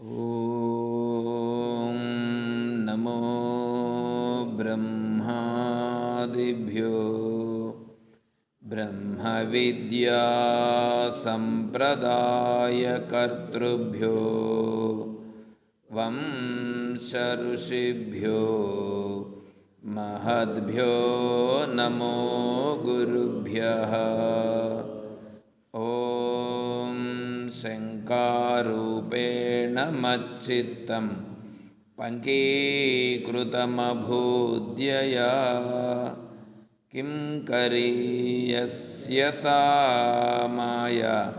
ॐ नमो ब्रह्मादिभ्यो। ब्रह्मविद्यासम्प्रदायकर्तृभ्यो वंशऋषिभ्यो। महद्भ्यो नमो गुरुभ्यः शङ्कारूपेण मच्चित्तं पङ्कीकृतमभूद्यया किं करीयस्य सा माया?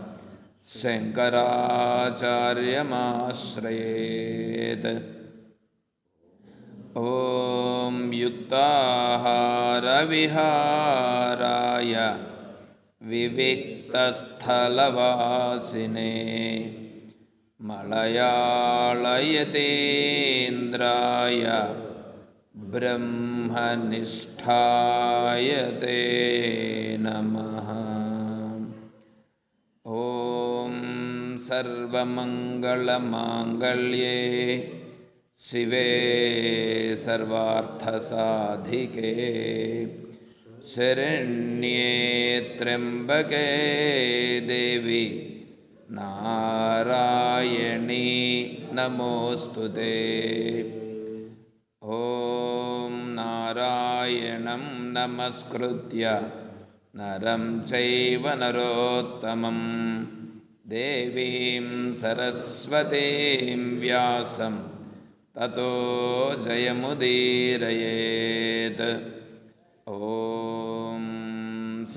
शङ्कराचार्यमाश्रयेत्। ॐ युक्ताहारविहाराय विविक्तस्थलवासिने। मलयाळयतेन्द्राय ब्रह्मनिष्ठाय ते नमः। ॐ सर्वमङ्गलमाङ्गल्ये शिवे सर्वार्थसाधिके शरण्ये त्र्यम्बके देवी नारायणी नमोऽस्तु ते ॐ नारायणं नमस्कृत्य नरं चैव नरोत्तमं देवीं सरस्वतीं व्यासं ततो जयमुदीरयेत् ॐ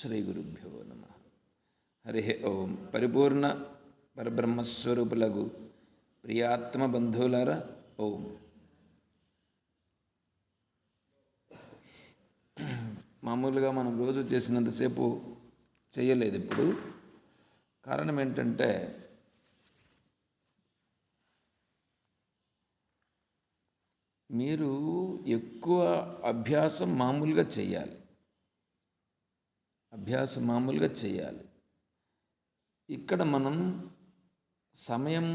శ్రీ గురుభ్యో నమ. హరి ఓం. పరిపూర్ణ పరబ్రహ్మస్వరూపులకు ప్రియాత్మ బంధువులారా ఓం. మామూలుగా మనం రోజు చేసినంతసేపు చేయలేదు ఇప్పుడు. కారణం ఏంటంటే మీరు ఎక్కువ అభ్యాసం మామూలుగా చేయాలి అభ్యాసం మామూలుగా చేయాలి. ఇక్కడ మనం సమయం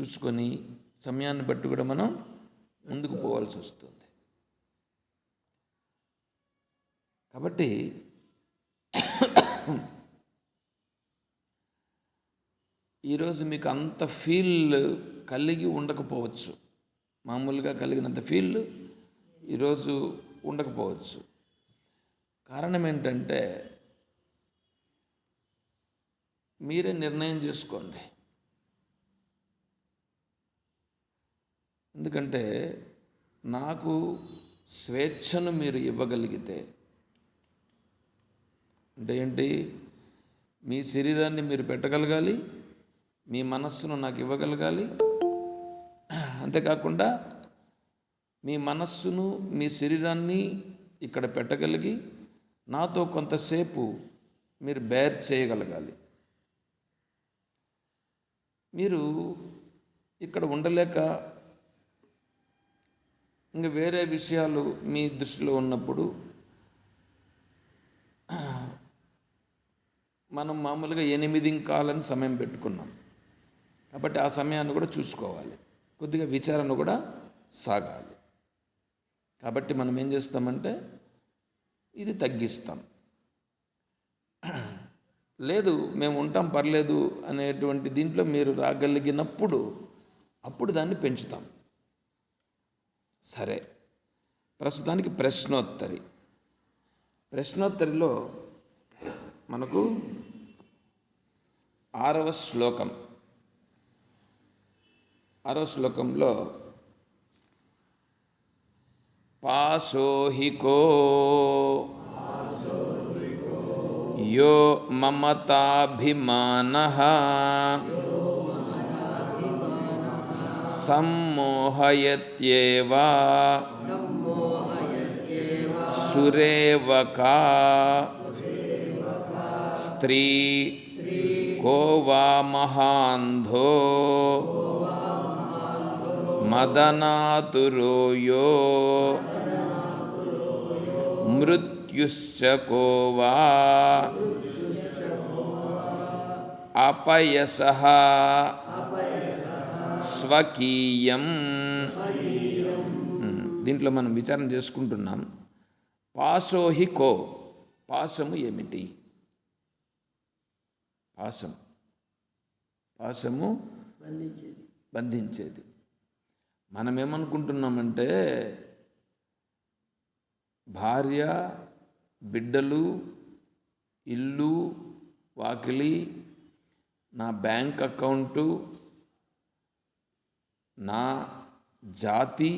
చూసుకొని సమయాన్ని బట్టి కూడా మనం ముందుకు పోవాల్సి వస్తుంది. కాబట్టి ఈరోజు మీకు అంత ఫీల్ కలిగి ఉండకపోవచ్చు. మామూలుగా కలిగినంత ఫీల్ ఈరోజు ఉండకపోవచ్చు. కారణం ఏంటంటే మీరే నిర్ణయం చేసుకోండి. ఎందుకంటే నాకు స్వేచ్ఛను మీరు ఇవ్వగలిగితే అంటే ఏంటి? మీ శరీరాన్ని మీరు పెట్టగలగాలి మీ మనస్సును నాకు ఇవ్వగలగాలి. అంతేకాకుండా మీ మనస్సును మీ శరీరాన్ని ఇక్కడ పెట్టగలిగి నాతో కొంతసేపు మీరు బేర్ చేయగలగాలి. మీరు ఇక్కడ ఉండలేక ఇంకా వేరే విషయాలు మీ దృష్టిలో ఉన్నప్పుడు మనం మామూలుగా ఎనిమిది కాలని సమయం పెట్టుకున్నాం. కాబట్టి ఆ సమయాన్ని కూడా చూసుకోవాలి. కొద్దిగా విచారణ కూడా సాగాలి. కాబట్టి మనం ఏం చేస్తామంటే ఇది తగ్గిస్తాం. లేదు మేము ఉంటాం పర్లేదు అనేటువంటి దీంట్లో మీరు రాగలిగినప్పుడు అప్పుడు దాన్ని పెంచుతాం. సరే. ప్రస్తుతానికి ప్రశ్నోత్తరి. ప్రశ్నోత్తరిలో మనకు ఆరవ శ్లోకం. ఆరవ శ్లోకంలో పాశోహికో यो ममताभिमानः सम्मोहयत्येव सुरेवका स्त्री को वा महान्धो मदनातुरो यो मृत्यु మృత్యుశ్చ కో అపయస స్వకీయం దీంట్లో మనం విచారణ చేసుకుంటున్నాం. పాసోహి కో పాసము ఏమిటి? పాసం పాసము బంధించేది. బంధించేది మనం ఏమనుకుంటున్నామంటే భార్య బిడ్డలు ఇల్లు వాకిలి నా బ్యాంక్ అకౌంటు నా జాతి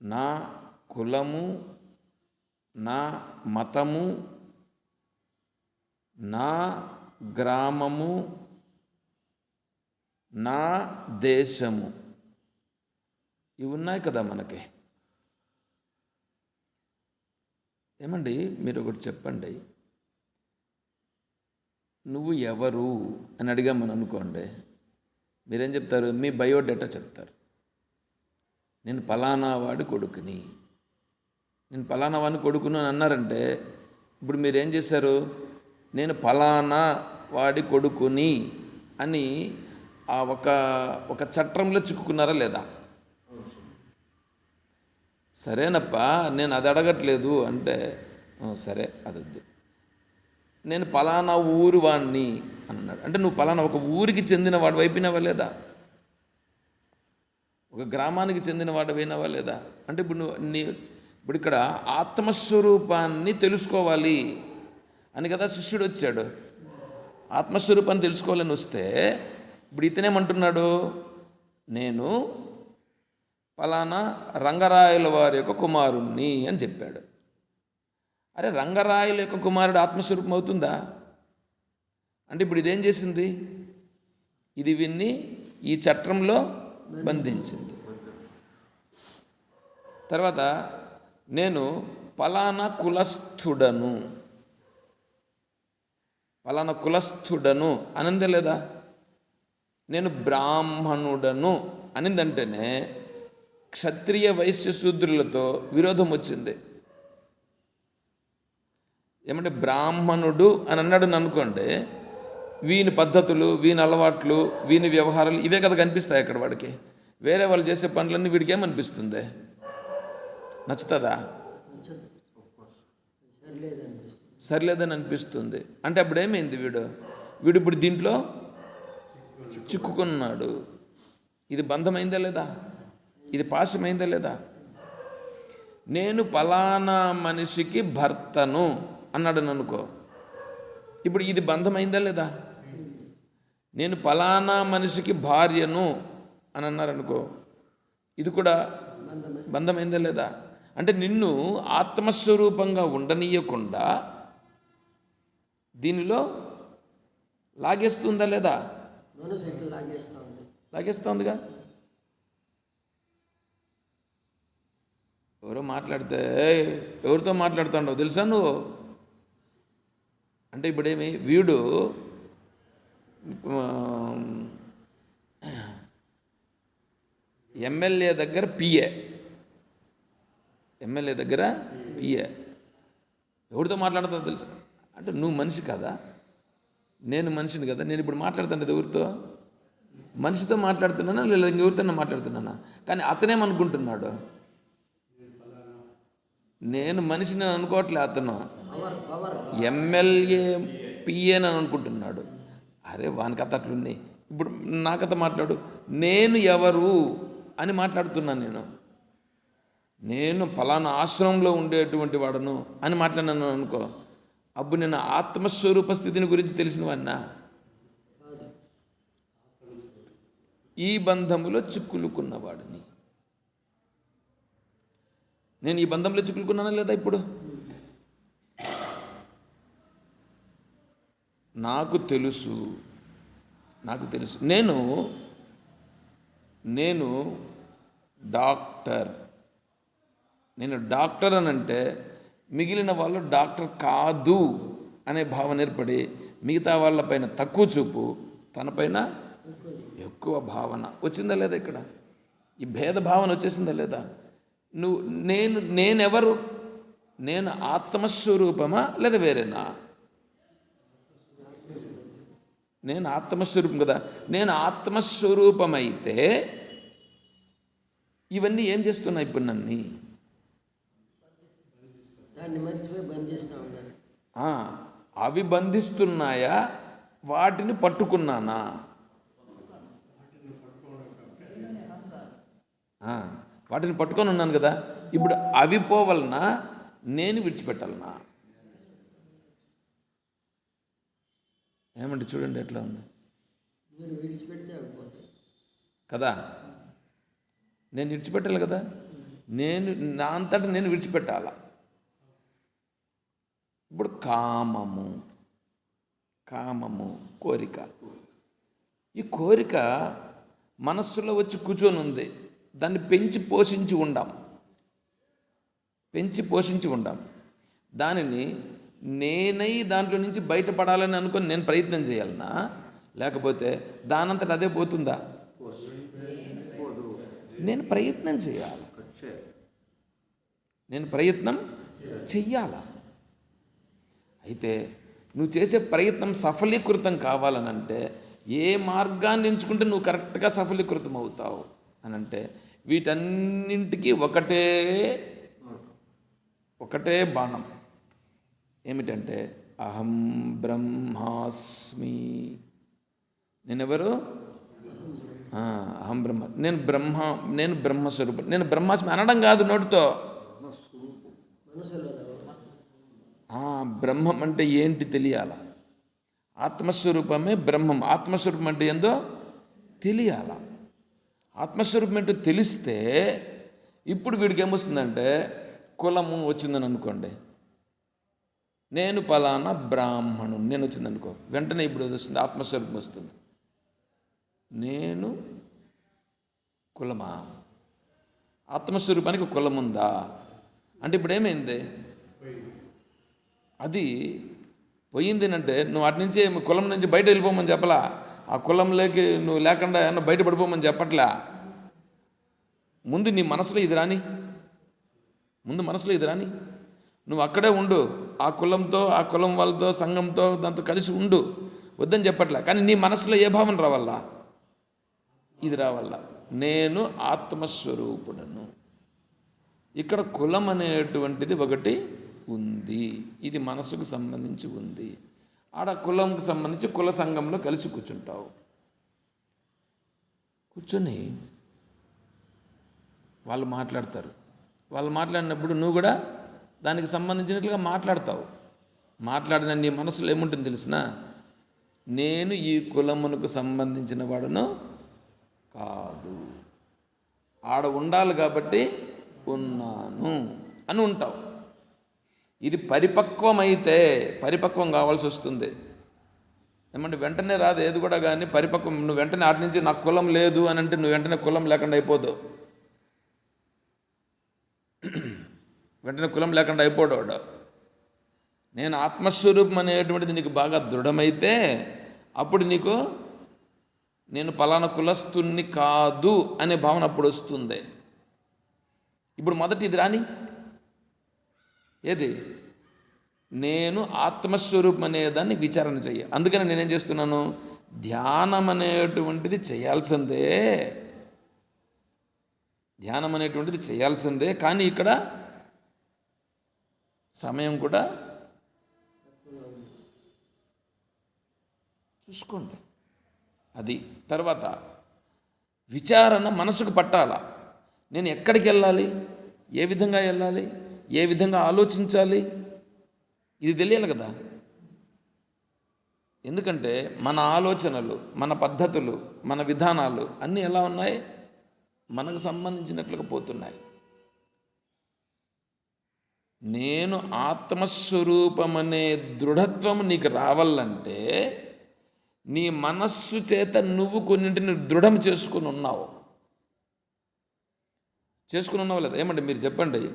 నా కులము నా మతము నా గ్రామము నా దేశము ఇవి ఉన్నాయి కదా మనకి ఏమండి మీరు ఒకటి చెప్పండి. నువ్వు ఎవరు అని అడిగామని అనుకోండి మీరేం చెప్తారు? మీ బయోడేటా చెప్తారు. నేను పలానా వాడి కొడుకుని. నేను పలానా వాడిని కొడుకును అని అన్నారంటే ఇప్పుడు మీరేం చేశారు? నేను పలానా వాడి కొడుకుని అని ఆ ఒక ఒక చట్రంలో చిక్కుకున్నారా లేదా? సరేనప్పా నేను అది అడగట్లేదు అంటే సరే అది వద్దు నేను పలానా ఊరు వాణ్ణి అన్నాడు. అంటే నువ్వు పలానా ఒక ఊరికి చెందిన వాడు అయిపోయినావా లేదా? ఒక గ్రామానికి చెందిన వాడు లేదా? అంటే ఇప్పుడు నువ్వు నీ ఇప్పుడు ఇక్కడ ఆత్మస్వరూపాన్ని తెలుసుకోవాలి అని కదా శిష్యుడు వచ్చాడు. ఆత్మస్వరూపాన్ని తెలుసుకోవాలని వస్తే ఇప్పుడు ఇతనేమంటున్నాడు? నేను పలానా రంగరాయల వారి యొక్క కుమారుణ్ణి అని చెప్పాడు. అరే రంగరాయల యొక్క కుమారుడు ఆత్మస్వరూపం అవుతుందా? అంటే ఇప్పుడు ఇదేం చేసింది? ఇది విన్ని ఈ చట్టంలో బంధించింది. తర్వాత నేను పలానా కులస్థుడను పలానా కులస్థుడను అనిందే లేదా? నేను బ్రాహ్మణుడను అనిందంటేనే క్షత్రియ వైశ్య శూద్రులతో విరోధం వచ్చింది. ఏమంటే బ్రాహ్మణుడు అని అన్నాడు అనుకోండి వీని పద్ధతులు వీని అలవాట్లు వీని వ్యవహారాలు ఇవే కదా కనిపిస్తాయి అక్కడ వాడికి. వేరే వాళ్ళు చేసే పనులన్నీ వీడికి ఏమనిపిస్తుంది నచ్చుతుందా? సరిలేదని అనిపిస్తుంది అంటే అప్పుడు ఏమైంది వీడు? వీడు ఇప్పుడు దీంట్లో చిక్కుకున్నాడు. ఇది బంధమైందా లేదా? ఇది పాశమైందా లేదా? నేను పలానా మనిషికి భర్తను అన్నాడు అనుకో ఇప్పుడు ఇది బంధమైందా లేదా? నేను పలానా మనిషికి భార్యను అని అన్నారనుకో ఇది కూడా బంధమే బంధమైందా లేదా? అంటే నిన్ను ఆత్మస్వరూపంగా ఉండనీయకుండా దీనిలో లాగేస్తుందా లేదా? లాగేస్తోందిగా ఎవరో మాట్లాడితే ఎవరితో మాట్లాడుతుండవు తెలుసా నువ్వు? అంటే ఇప్పుడేమి? వీడు ఎమ్మెల్యే దగ్గర పిఏ. ఎమ్మెల్యే దగ్గర పిఏ. ఎవరితో మాట్లాడుతావు తెలుసా? అంటే నువ్వు మనిషి కదా? నేను మనిషిని కదా? నేను ఇప్పుడు మాట్లాడుతాను ఎవరితో? మనిషితో మాట్లాడుతున్నానా? లేదా ఇంకెవరితో మాట్లాడుతున్నానా? కానీ అతనేమనుకుంటున్నాడు? నేను మనిషిని అని అనుకోవట్లే అతను. ఎమ్మెల్యే పిఏని అని అనుకుంటున్నాడు. అరే వాని కథ అట్లుంది. ఇప్పుడు నా కథ మాట్లాడు. నేను ఎవరు అని మాట్లాడుతున్నాను నేను. నేను ఫలానా ఆశ్రమంలో ఉండేటువంటి వాడను అని మాట్లాడినాను అనుకో. అప్పుడు నేను ఆత్మస్వరూప స్థితిని గురించి తెలిసిన వాడినా ఈ బంధములో చిక్కులుకున్నవాడిని. నేను ఈ బంధంలో చిక్కులుకున్నానా లేదా ఇప్పుడు? నాకు తెలుసు నాకు తెలుసు. నేను నేను డాక్టర్. నేను డాక్టర్ అని అంటే మిగిలిన వాళ్ళు డాక్టర్ కాదు అనే భావన ఏర్పడి మిగతా వాళ్ళపైన తక్కువ చూపు తనపైన ఎక్కువ భావన. వచ్చిందా లేదా ఇక్కడ? ఈ భేద భావన వచ్చేసిందా లేదా? నువ్వు నేను నేనెవరు? నేను ఆత్మస్వరూపమా లేదా వేరేనా? నేను ఆత్మస్వరూపం కదా. నేను ఆత్మస్వరూపమైతే ఇవన్నీ ఏం చేస్తున్నాయి ఇప్పుడు నన్ను? అవి బంధిస్తున్నాయా? వాటిని పట్టుకున్నానా? వాటిని పట్టుకొని ఉన్నాను కదా ఇప్పుడు అవి పోవలనా నేను విడిచిపెట్టాలనా? ఏమండి చూడండి ఎట్లా ఉంది. కదా? నేను విడిచిపెట్టాలి కదా? నేను నా అంతటా నేను విడిచిపెట్టాల? ఇప్పుడు కామము కామము కోరిక. ఈ కోరిక మనస్సులో వచ్చి కూర్చొని ఉంది దాన్ని పెంచి పోషించి ఉండాం. పెంచి పోషించి ఉండాం. దానిని నేనై దాంట్లో నుంచి బయటపడాలని అనుకొని నేను ప్రయత్నం చేయాలనా లేకపోతే దానంతట అదే పోతుందా? నేను ప్రయత్నం చేయాలి. నేను ప్రయత్నం చెయ్యాలా? అయితే నువ్వు చేసే ప్రయత్నం సఫలీకృతం కావాలనంటే ఏ మార్గాన్ని ఎంచుకుంటే నువ్వు కరెక్ట్గా సఫలీకృతం అవుతావు అనంటే వీటన్నింటికి ఒకటే ఒకటే బాణం. ఏమిటంటే అహం బ్రహ్మాస్మి. నేనెవరు? అహం బ్రహ్మ. నేను బ్రహ్మ నేను బ్రహ్మస్వరూపం నేను బ్రహ్మాస్మి అనడం కాదు నోటితో. బ్రహ్మం అంటే ఏంటి తెలియాల? ఆత్మస్వరూపమే బ్రహ్మం. ఆత్మస్వరూపం అంటే ఏందో తెలియాలా. ఆత్మస్వరూపం ఏంటో తెలిస్తే ఇప్పుడు వీడికి ఏమొస్తుందంటే కులము వచ్చిందని అనుకోండి. నేను పలానా బ్రాహ్మణు నేను వచ్చింది అనుకో. వెంటనే ఇప్పుడు వస్తుంది ఆత్మస్వరూపం వస్తుంది. నేను కులమా? ఆత్మస్వరూపానికి కులం ఉందా అంటే ఇప్పుడు ఏమైంది? అది పోయింది అంటే నువ్వు అటు నుంచి కులం నుంచి బయట వెళ్ళిపోమని చెప్పలా? ఆ కులంలోకి నువ్వు లేకుండా ఏమన్నా బయటపడిపోమని చెప్పట్లే? చెప్పట్లా ముందు నీ మనసులో ఇది రాని. ముందు మనసులో ఇది రాని. నువ్వు అక్కడే ఉండు. ఆ కులంతో ఆ కులం వాళ్ళతో సంఘంతో దాంతో కలిసి ఉండు. వద్దని చెప్పట్లా. కానీ నీ మనసులో ఏ భావన రావాలా? ఇది రావాలా? నేను ఆత్మస్వరూపుడను. ఇక్కడ కులం అనేటువంటిది ఒకటి ఉంది. ఇది మనసుకు సంబంధించి ఉంది. ఆడ కులంకి సంబంధించి కుల సంఘంలో కలిసి కూర్చుంటావు. కూర్చొని వాళ్ళు మాట్లాడతారు. వాళ్ళు మాట్లాడినప్పుడు నువ్వు కూడా దానికి సంబంధించినట్లుగా మాట్లాడతావు. మాట్లాడిన నీ మనసులో ఏముంటుంది తెలిసిన నేను ఈ కులమునకు సంబంధించిన వాడను కాదు. ఆడ ఉండాలి కాబట్టి ఉన్నాను అని ఉంటావు. ఇది పరిపక్వమైతే పరిపక్వం కావాల్సి వస్తుంది. ఏమంటే వెంటనే రాదు ఏది కూడా కానీ పరిపక్వం. నువ్వు వెంటనే ఆటి నుంచి నాకు కులం లేదు అని అంటే నువ్వు వెంటనే కులం లేకుండా అయిపోదు. వెంటనే కులం లేకుండా అయిపోడు వాడు. నేను ఆత్మస్వరూపం అనేటువంటిది నీకు బాగా దృఢమైతే అప్పుడు నీకు నేను పలానా కులస్తుని కాదు అనే భావన అప్పుడు వస్తుంది. ఇప్పుడు మొదటి ఇది రాని. ఏది? నేను ఆత్మస్వరూపం అనేదాన్ని విచారణ చెయ్యి. అందుకని నేనేం చేస్తున్నాను? ధ్యానం అనేటువంటిది చేయాల్సిందే. ధ్యానం అనేటువంటిది చేయాల్సిందే. కానీ ఇక్కడ సమయం కూడా చూసుకోండి. అది తర్వాత విచారణ మనసుకు పట్టాల. నేను ఎక్కడికి వెళ్ళాలి ఏ విధంగా వెళ్ళాలి? ఏ విధంగా ఆలోచించాలి? ఇది తెలియాలి కదా? ఎందుకంటే మన ఆలోచనలు మన పద్ధతులు మన విధానాలు అన్నీ ఎలా ఉన్నాయి? మనకు సంబంధించినట్లుగా పోతున్నాయి. నేను ఆత్మస్వరూపమనే దృఢత్వం నీకు రావాలంటే నీ మనస్సు చేత నువ్వు కొన్నింటిని దృఢం చేసుకుని ఉన్నావు. చేసుకుని ఉన్నావు లేదా? ఏమండి మీరు చెప్పండి.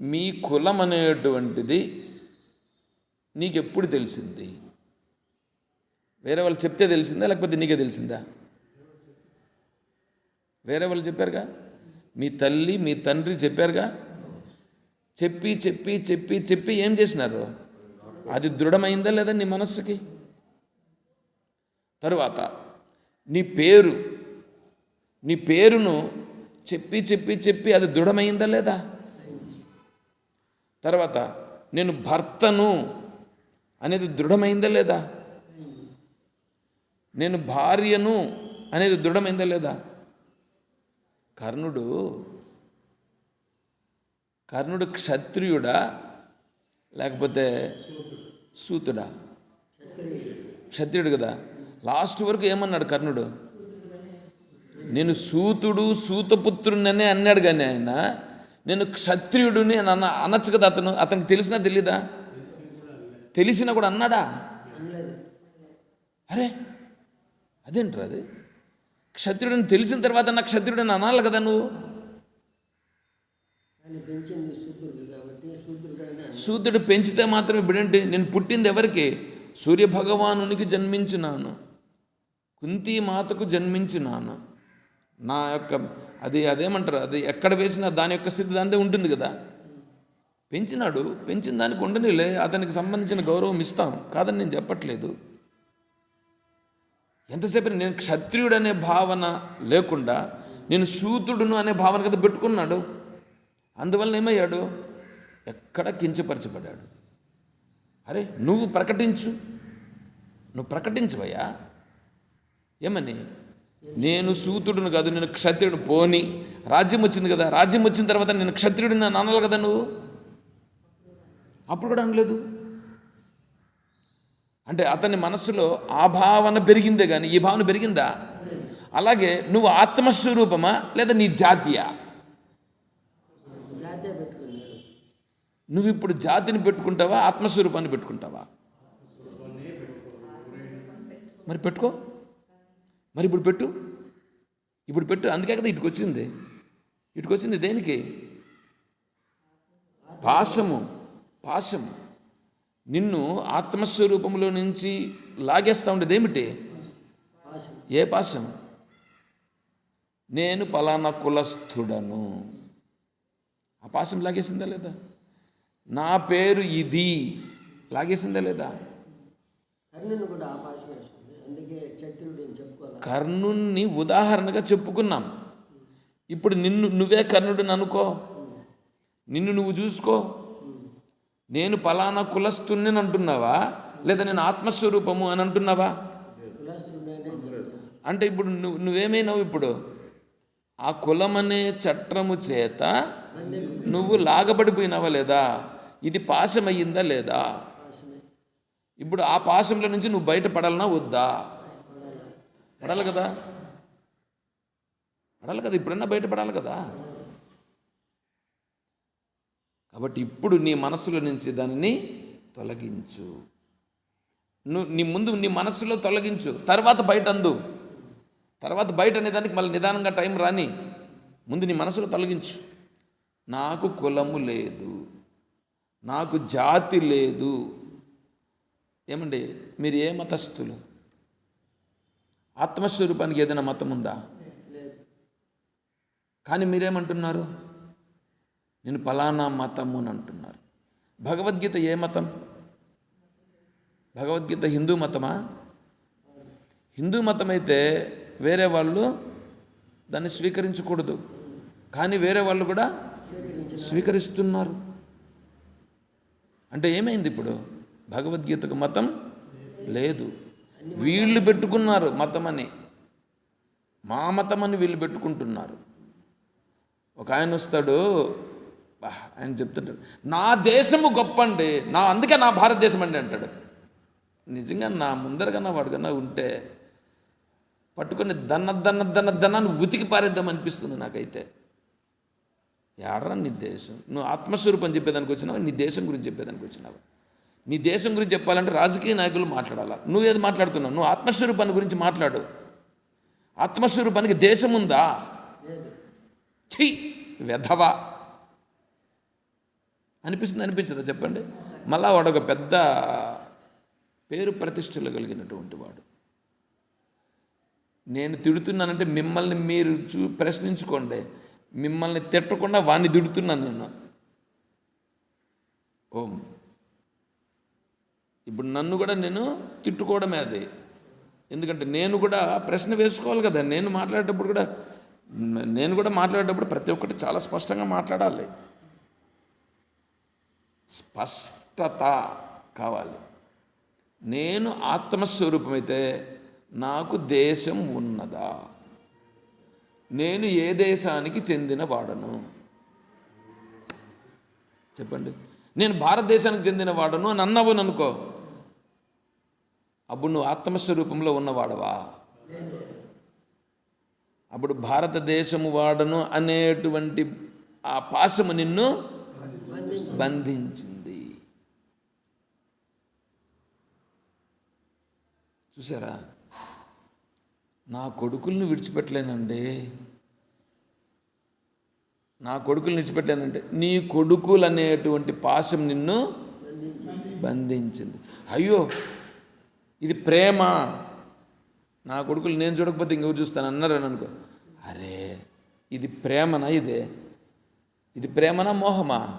మీ కులం అనేటువంటిది నీకు ఎప్పుడు తెలిసింది? వేరే వాళ్ళు చెప్తే తెలిసిందా? లేకపోతే నీకే తెలిసిందా? వేరే వాళ్ళు చెప్పారుగా? మీ తల్లి మీ తండ్రి చెప్పారుగా? చెప్పి చెప్పి చెప్పి చెప్పి ఏం చేసినారు? అది దృఢమైందా లేదా నీ మనస్సుకి? తరువాత నీ పేరు నీ పేరును చెప్పి చెప్పి చెప్పి అది దృఢమైందా లేదా? తర్వాత నేను భర్తను అనేది దృఢమైందా లేదా? నేను భార్యను అనేది దృఢమైందా లేదా? కర్ణుడు కర్ణుడు క్షత్రియుడా లేకపోతే సూతుడా? క్షత్రియుడు కదా. లాస్ట్ వరకు ఏమన్నాడు కర్ణుడు? నేను సూతుడు సూతపుత్రుడనే అన్నాడు కానీ ఆయన నేను క్షత్రియుడిని అని అన్న అనొచ్చు కదా అతను. అతనికి తెలిసినా తెలీదా? తెలిసినా కూడా అన్నాడా? అరే అదేంట్రా అది? క్షత్రియుడిని తెలిసిన తర్వాత నాకు క్షత్రియుడిని అనాలి కదా నువ్వు? శూద్రుడు. సూర్యుడు పెంచితే మాత్రం ఇప్పుడేంటి నేను పుట్టింది ఎవరికి? సూర్య భగవానునికి జన్మించినాను కుంతి మాతకు జన్మించినాను నా యొక్క అది అదేమంటారు? అది ఎక్కడ వేసినా దాని యొక్క స్థితి దాంతే ఉంటుంది కదా. పెంచినాడు పెంచిన దానికి ఉండనిలే అతనికి సంబంధించిన గౌరవం ఇస్తాం. కాదని నేను చెప్పట్లేదు. ఎంతసేపు నేను క్షత్రియుడు అనే భావన లేకుండా నేను శూద్రుడును అనే భావన కదా పెట్టుకున్నాడు. అందువల్ల ఏమయ్యాడు? ఎక్కడ కించపరచబడ్డాడు? అరే నువ్వు ప్రకటించు. నువ్వు ప్రకటించవయ్యా. ఏమని? నేను సూతుడును కాదు నేను క్షత్రియుడు. పోని రాజ్యం వచ్చింది కదా రాజ్యం వచ్చిన తర్వాత నేను క్షత్రియుడిని అని అనాలి కదా నువ్వు? అప్పుడు కూడా అనలేదు. అంటే అతని మనస్సులో ఆ భావన పెరిగిందే కానీ ఈ భావన పెరిగిందా? అలాగే నువ్వు ఆత్మస్వరూపమా లేదా నీ జాతీయా? నువ్వు ఇప్పుడు జాతిని పెట్టుకుంటావా ఆత్మస్వరూపాన్ని పెట్టుకుంటావా? మరి పెట్టుకో. మరి ఇప్పుడు పెట్టు. ఇప్పుడు పెట్టు. అందుకే కదా ఇటుకు వచ్చింది ఇటుకు వచ్చింది దేనికి? పాశము. పాశము. నిన్ను ఆత్మస్వరూపంలో నుంచి లాగేస్తూ ఉండేది ఏమిటి? ఏ పాశం నేను పలానా కులస్థుడను. ఆ పాశం లాగేసిందా లేదా? నా పేరు ఇది. లాగేసిందా లేదా? కర్ణుణ్ణి ఉదాహరణగా చెప్పుకున్నాం. ఇప్పుడు నిన్ను నువ్వే కర్ణుడిని అనుకో. నిన్ను నువ్వు చూసుకో. నేను పలానా కులస్తుని అంటున్నావా? లేదా నేను ఆత్మస్వరూపము అని అంటున్నావా? అంటే ఇప్పుడు నువ్వు నువ్వేమైనావు ఇప్పుడు? ఆ కులమనే చట్టము చేత నువ్వు లాగబడిపోయినావా లేదా? ఇది పాశమయ్యిందా లేదా? ఇప్పుడు ఆ పాశంలో నుంచి నువ్వు బయటపడాలనా వద్దా? పడాలి కదా? పడాలి కదా? ఇప్పుడన్నా బయటపడాలి కదా? కాబట్టి ఇప్పుడు నీ మనసులో నుంచి దానిని తొలగించు. నువ్వు నీ ముందు నీ మనస్సులో తొలగించు. తర్వాత బయట అందు. తర్వాత బయట అనేదానికి మళ్ళీ నిదానంగా టైం రాని. ముందు నీ మనసులో తొలగించు. నాకు కులము లేదు. నాకు జాతి లేదు. ఏమండి? మీరు ఏ మతస్థులు? ఆత్మస్వరూపానికి ఏదైనా మతం ఉందా? కానీ మీరేమంటున్నారు? నేను పలానా మతము అని అంటున్నారు. భగవద్గీత ఏ మతం? భగవద్గీత హిందూ మతమా? హిందూ మతం అయితే వేరే వాళ్ళు దాన్ని స్వీకరించకూడదు. కానీ వేరే వాళ్ళు కూడా స్వీకరిస్తున్నారు. అంటే ఏమైంది ఇప్పుడు? భగవద్గీతకు మతం లేదు. వీళ్ళు పెట్టుకున్నారు మతమని. మా మతం అని వీళ్ళు పెట్టుకుంటున్నారు. ఒక ఆయన వస్తాడు ఆయన చెప్తుంటాడు నా దేశము గొప్ప అండి నా అందుకే నా భారతదేశం అండి అంటాడు. నిజంగా నా ముందరకన్నా వాడికన్నా ఉంటే పట్టుకుని దన్న దన్న దన్న దన్నాన్ని ఉతికి పారేద్దాం అనిపిస్తుంది నాకైతే. ఏడరా నీ దేశం? నువ్వు ఆత్మస్వరూపం చెప్పేదానికి వచ్చినావా? నీ దేశం గురించి చెప్పేదానికి వచ్చినావా? నీ దేశం గురించి చెప్పాలంటే రాజకీయ నాయకులు మాట్లాడాలా? నువ్వు ఏది మాట్లాడుతున్నావు? నువ్వు ఆత్మస్వరూపాన్ని గురించి మాట్లాడు. ఆత్మస్వరూపానికి దేశం ఉందా? లేదు ఛీ వెధవ. అనిపిస్తుంది అనిపించదా? చెప్పండి. మళ్ళా వాడు ఒక పెద్ద పేరు ప్రతిష్టలు కలిగినటువంటి వాడు. నేను తిడుతున్నానంటే మిమ్మల్ని మీరు చూ ప్రశ్నించుకోండి. మిమ్మల్ని తిట్టకుండా వాడిని తిడుతున్నాను నేను. ఓం. ఇప్పుడు నన్ను కూడా నేను తిట్టుకోవడమే అది. ఎందుకంటే నేను కూడా ప్రశ్న వేసుకోవాలి కదా. నేను మాట్లాడేటప్పుడు కూడా నేను కూడా మాట్లాడేటప్పుడు ప్రతి ఒక్కటి చాలా స్పష్టంగా మాట్లాడాలి. స్పష్టత కావాలి. నేను ఆత్మస్వరూపమైతే నాకు దేశం ఉన్నదా? నేను ఏ దేశానికి చెందిన వాడను? చెప్పండి. నేను భారతదేశానికి చెందిన వాడను అని అన్నావు అనుకో. అప్పుడు నువ్వు ఆత్మస్వరూపంలో ఉన్నవాడవా? అప్పుడు భారతదేశము వాడను అనేటువంటి ఆ పాశము నిన్ను బంధించింది. చూసారా? నా కొడుకుల్ని విడిచిపెట్టలేనండి నా కొడుకులు విడిచిపెట్టానంటే నీ కొడుకులు అనేటువంటి పాశం నిన్ను బంధించింది. అయ్యో ఇది ప్రేమ. నా కొడుకులు నేను చూడకపోతే ఇంకెవరు చూస్తాను అన్నారని అనుకో అరే ఇది ప్రేమనా ఇదే? ఇది ప్రేమనా మోహమా?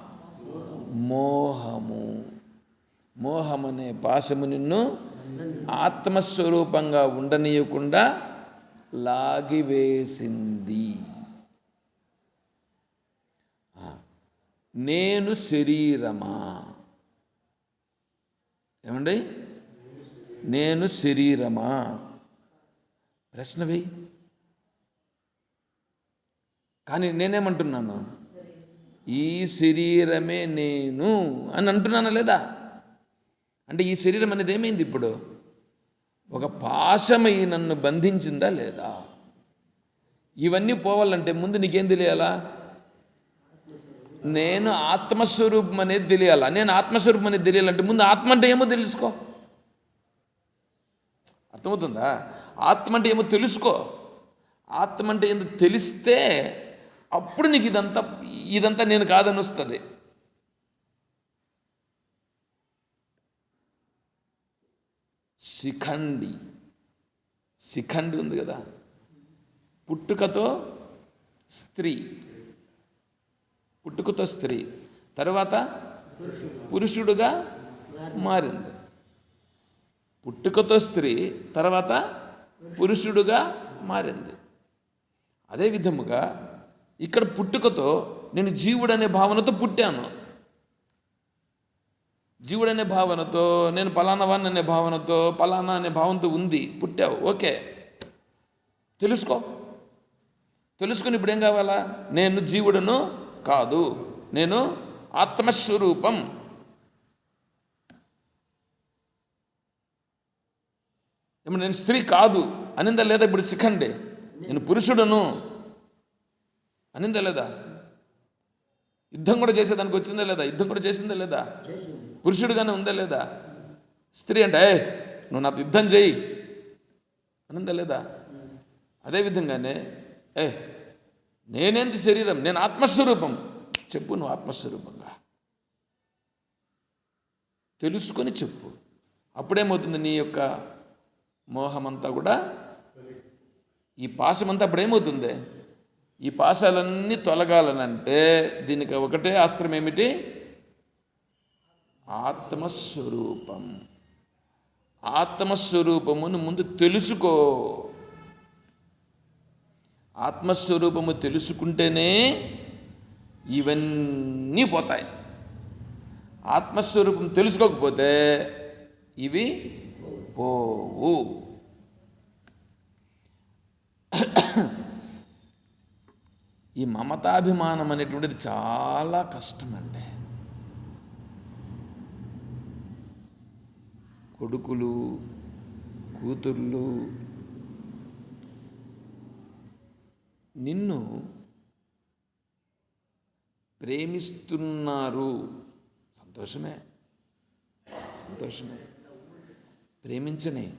మోహము. మోహం అనే పాశము నిన్ను ఆత్మస్వరూపంగా ఉండనీయకుండా లాగివేసింది. నేను శరీరమా? ఏమండి? నేను శరీరమా? ప్రశ్న కానీ నేనేమంటున్నాను? ఈ శరీరమే నేను అని అంటున్నానా లేదా? అంటే ఈ శరీరం అనేది ఏమైంది ఇప్పుడు? ఒక పాశమై నన్ను బంధించిందా లేదా? ఇవన్నీ పోవాలంటే ముందు నీకేం తెలియాలా? నేను ఆత్మస్వరూపం అనేది తెలియాలా? నేను ఆత్మస్వరూపం అనేది తెలియాలంటే ముందు ఆత్మ అంటే ఏమో తెలుసుకో. అర్థమవుతుందా? ఆత్మ అంటే ఏమో తెలుసుకో. ఆత్మ అంటే ఏందో తెలిస్తే అప్పుడు నీకు ఇదంతా ఇదంతా నేను కాదని వస్తుంది శిఖండి. శిఖండి ఉంది కదా. పుట్టుకతో స్త్రీ. పుట్టుకతో స్త్రీ. తర్వాత పురుషుడుగా మారింది. పుట్టుకతో స్త్రీ తర్వాత పురుషుడుగా మారింది. అదే విధముగా ఇక్కడ పుట్టుకతో నేను జీవుడనే భావనతో పుట్టాను. జీవుడనే భావనతో నేను పలానా అనే భావనతో పలానా అనే భావనతో ఉంది పుట్టావు. ఓకే. తెలుసుకో. తెలుసుకుని ఇప్పుడు ఏం కావాలా? నేను జీవుడను కాదు. నేను ఆత్మస్వరూపం. ఏమో నేను స్త్రీ కాదు. అనిందా లేదా ఇప్పుడు సిఖండి నేను పురుషుడను. అనిందా లేదా? యుద్ధం కూడా చేసేదానికి వచ్చిందా లేదా? యుద్ధం కూడా చేసిందా లేదా? పురుషుడుగానే ఉందా లేదా? స్త్రీ అంటే ఏ నువ్వు నాతో యుద్ధం చేయి. అనిందా లేదా? అదేవిధంగానే ఏ నేనేంటి శరీరం? నేను ఆత్మస్వరూపం. చెప్పు నువ్వు ఆత్మస్వరూపంగా. తెలుసుకొని చెప్పు. అప్పుడేమవుతుంది నీ యొక్క మోహమంతా కూడా ఈ పాశమంతా అప్పుడేమవుతుంది ఈ పాశాలన్నీ తొలగాలనంటే దీనికి ఒకటే ఆస్త్రం ఏమిటి? ఆత్మస్వరూపం. ఆత్మస్వరూపమును ముందు తెలుసుకో. ఆత్మస్వరూపము తెలుసుకుంటేనే ఇవన్నీ పోతాయి. ఆత్మస్వరూపం తెలుసుకోకపోతే ఇవి పోవు. ఈ మమతాభిమానం అనేటువంటిది చాలా కష్టమండి. కొడుకులు కూతుర్లు నిన్ను ప్రేమిస్తున్నారు. సంతోషమే. సంతోషమే. ప్రేమించని.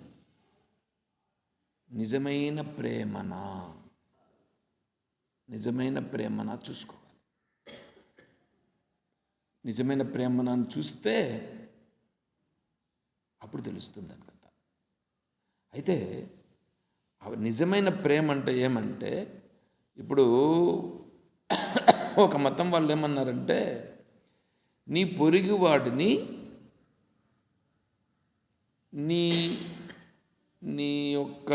నిజమైన ప్రేమనా? నిజమైన ప్రేమనా చూసుకోవాలి. నిజమైన ప్రేమను చూస్తే అప్పుడు తెలుస్తుంది దాని కథ అయితే నిజమైన ప్రేమ అంటే ఏమంటే ఇప్పుడు ఒక మతం వాళ్ళు ఏమన్నారంటే నీ పొరుగువాడిని నీ నీ యొక్క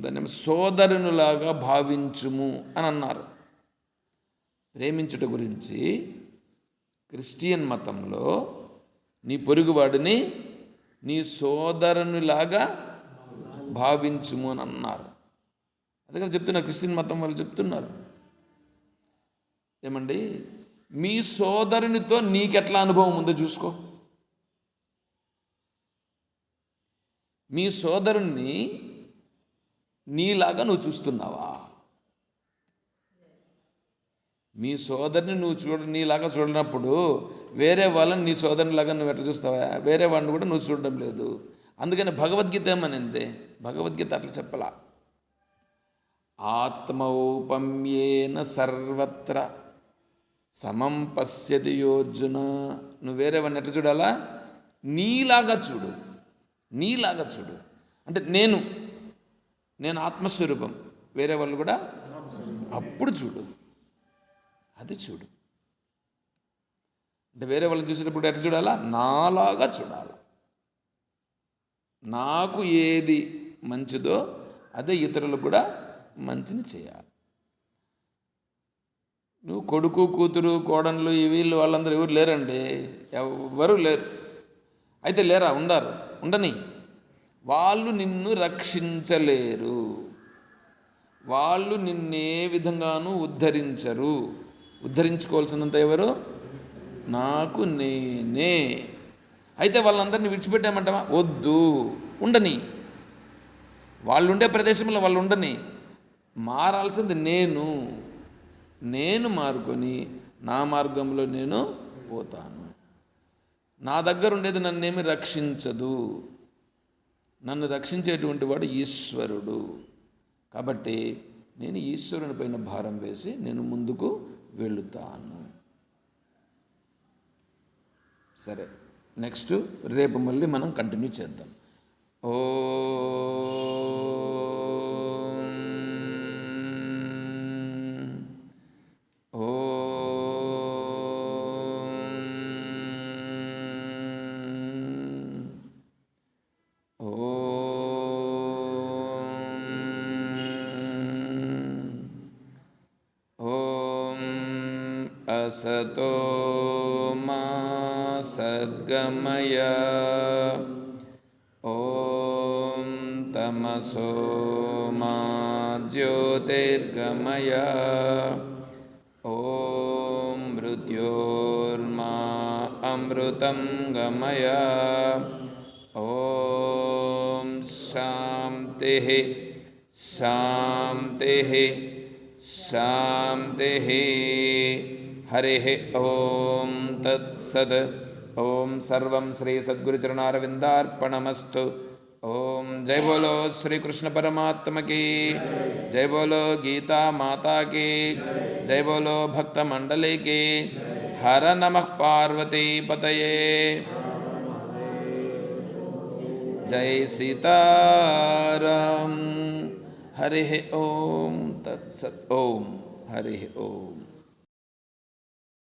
దాని సోదరునులాగా సోదరునిలాగా భావించుము అని అన్నారు. ప్రేమించుట గురించి క్రిస్టియన్ మతంలో నీ పొరుగువాడిని నీ సోదరునిలాగా భావించుము అని అన్నారు. అదే కదా చెప్తున్నారు క్రిస్టియన్ మతం వాళ్ళు చెప్తున్నారు. ఏమండి? మీ సోదరునితో నీకెట్లా అనుభవం ఉందో చూసుకో. మీ సోదరుణ్ణి నీలాగా నువ్వు చూస్తున్నావా? మీ సోదరిని నువ్వు చూడ నీలాగా చూడనప్పుడు వేరే వాళ్ళని నీ సోదరునిలాగా నువ్వు ఎట్లా చూస్తావా? వేరే వాడిని కూడా నువ్వు చూడడం లేదు. అందుకని భగవద్గీత ఏమనింది? భగవద్గీత అట్లా చెప్పలా. ఆత్మౌపమ్యేన సర్వత్ర సమం పశ్యతి యోర్జున. నువ్వు వేరే వాడిని ఎట్లా చూడాలా? నీలాగా చూడు. నీలాగా చూడు. అంటే నేను నేను ఆత్మస్వరూపం. వేరే వాళ్ళు కూడా అప్పుడు చూడు. అది చూడు. అంటే వేరే వాళ్ళని చూసినప్పుడు ఎట్లా చూడాలా? నాలాగా చూడాలా. నాకు ఏది మంచిదో అదే ఇతరులకు కూడా మంచిని చేయాలి. నువ్వు కొడుకు కూతురు కోడన్లు వీళ్ళు వాళ్ళందరూ ఎవరు లేరండి? ఎవరు లేరు. అయితే లేరా? ఉండారు. ఉండని. వాళ్ళు నిన్ను రక్షించలేరు. వాళ్ళు నిన్నే విధంగానూ ఉద్ధరించరు. ఉద్ధరించుకోవాల్సినంత ఎవరు? నాకు నేనే. అయితే వాళ్ళందరినీ విడిచిపెట్టామంటావా? వద్దు. ఉండని. వాళ్ళు ఉండే ప్రదేశంలో వాళ్ళు ఉండని మారాల్సింది నేను. నేను మారుకొని నా మార్గంలో నేను పోతాను. నా దగ్గర ఉండేది నన్నేమి రక్షించదు. నన్ను రక్షించేటువంటి వాడు ఈశ్వరుడు. కాబట్టి నేను ఈశ్వరుని పైన భారం వేసి నేను ముందుకు వెళుతాను. సరే నెక్స్ట్ రేపు మళ్ళీ మనం కంటిన్యూ చేద్దాం. ఓ ఓ ॐ तमसो मा ज्योतिर्गमय। ॐ मृत्योर्मा अमृतं गमय। ॐ शान्तिः शान्तिः शान्तिः। हरिः ॐ तत्सद् ఓం సర్వం శ్రీ సద్గురుచరణారవిందార్పణమస్తు. ఓం జై బోలో శ్రీకృష్ణ పరమాత్మకి జై బోలో గీతా మాతాకి జై బోలో భక్త మండలికి హర నమ పార్వతీ పతయే. జై సీతారాం. హరి ఓం. తత్సత్ ఓం. హరి ఓం.